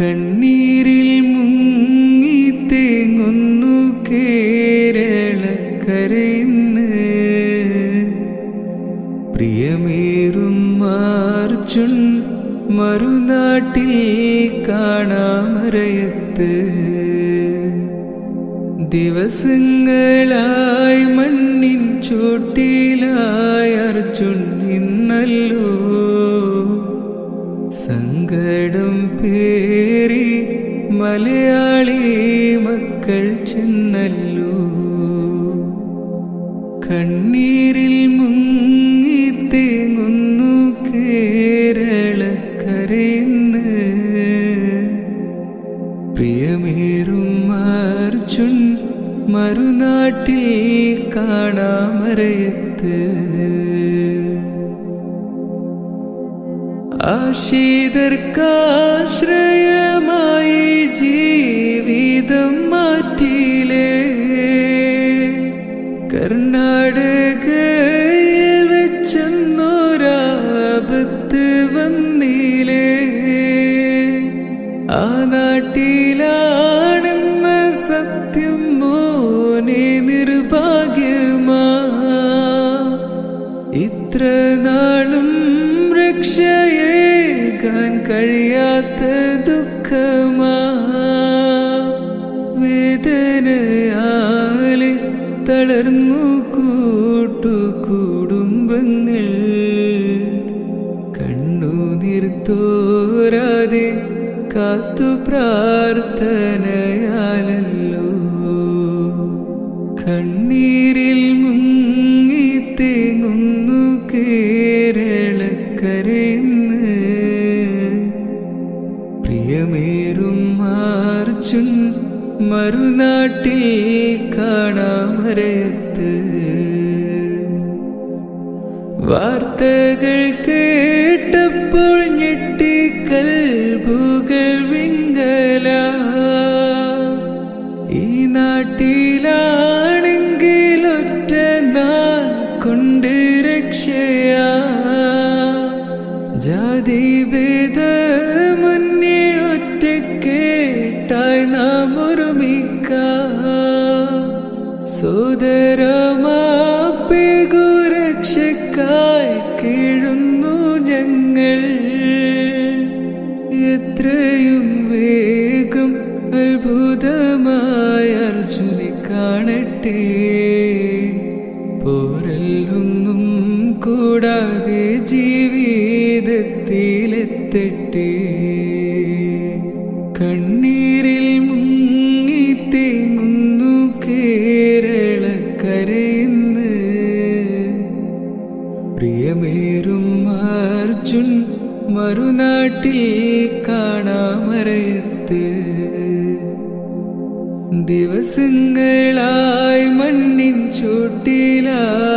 കണ്ണീരിൽ മുങ്ങി തേങ്ങുന്നു കേരളക്കരയിന്ന്. പ്രിയമേറും മാർച്ചുൺ മറുനാട്ടിൽ കാണാമറയത്ത് ദിവസങ്ങളായി മണ്ണിൻ ചോട്ടിലായി ഇന്നല്ലോ. മക്കൾ ചെന്നല്ലോ. കണ്ണീരിൽ മുങ്ങി തേങ്ങുന്നു കേരളക്കരയിന്ന്. പ്രിയമേറും മാർച്ചുൺ മറുനാട്ടിൽ കാണാമറയത്ത് ആശീതർക്കാശ്രയമായി ജീവിതം മാറ്റിയിലേ കർണാടക വെച്ചെന്നൊരാപത്ത് വന്നിലേ? ആ നാട്ടിലാണെന്ന സത്യം മോനെ നിർഭാഗ്യമാ. ഇത്ര നാളും രക്ഷയേകാൻ കഴിയാത്ത ദുഃഖമാ. വേദനയാലെ തളർന്നു കൂട്ടു കുടുംബങ്ങൾ. കണ്ണു നിർത്തോരാതെ കാത്തു പ്രാർത്ഥനയാലല്ലോ. കണ്ണീരിൽ മുങ്ങി കേരളക്കരയിന്ന് പ്രിയമേറും മാർച്ചു മറുനാട്ടിൽ കാണാമറയത്ത് വാർത്തകൾ കേട്ടപ്പോൾ ഞെട്ടിക്കൽബുകൾ വിങ്കല ഈ സോദരമാപ്പികുരക്ഷക്കായി കീഴുന്നു ഞങ്ങൾ. എത്രയും വേഗം അത്ഭുതമായ കാണട്ടെ. പോരല്ലൊന്നും കൂടാതെ ജീവിതത്തിലെത്തട്ടെ. കണ്ണീരിൽ മുങ്ങി പ്രിയമേറും അർജുൻ മറുനാട്ടിൽ കാണാമറയത്ത് ദിവസങ്ങളായി മണ്ണിൻ ചൂട്ടിലായി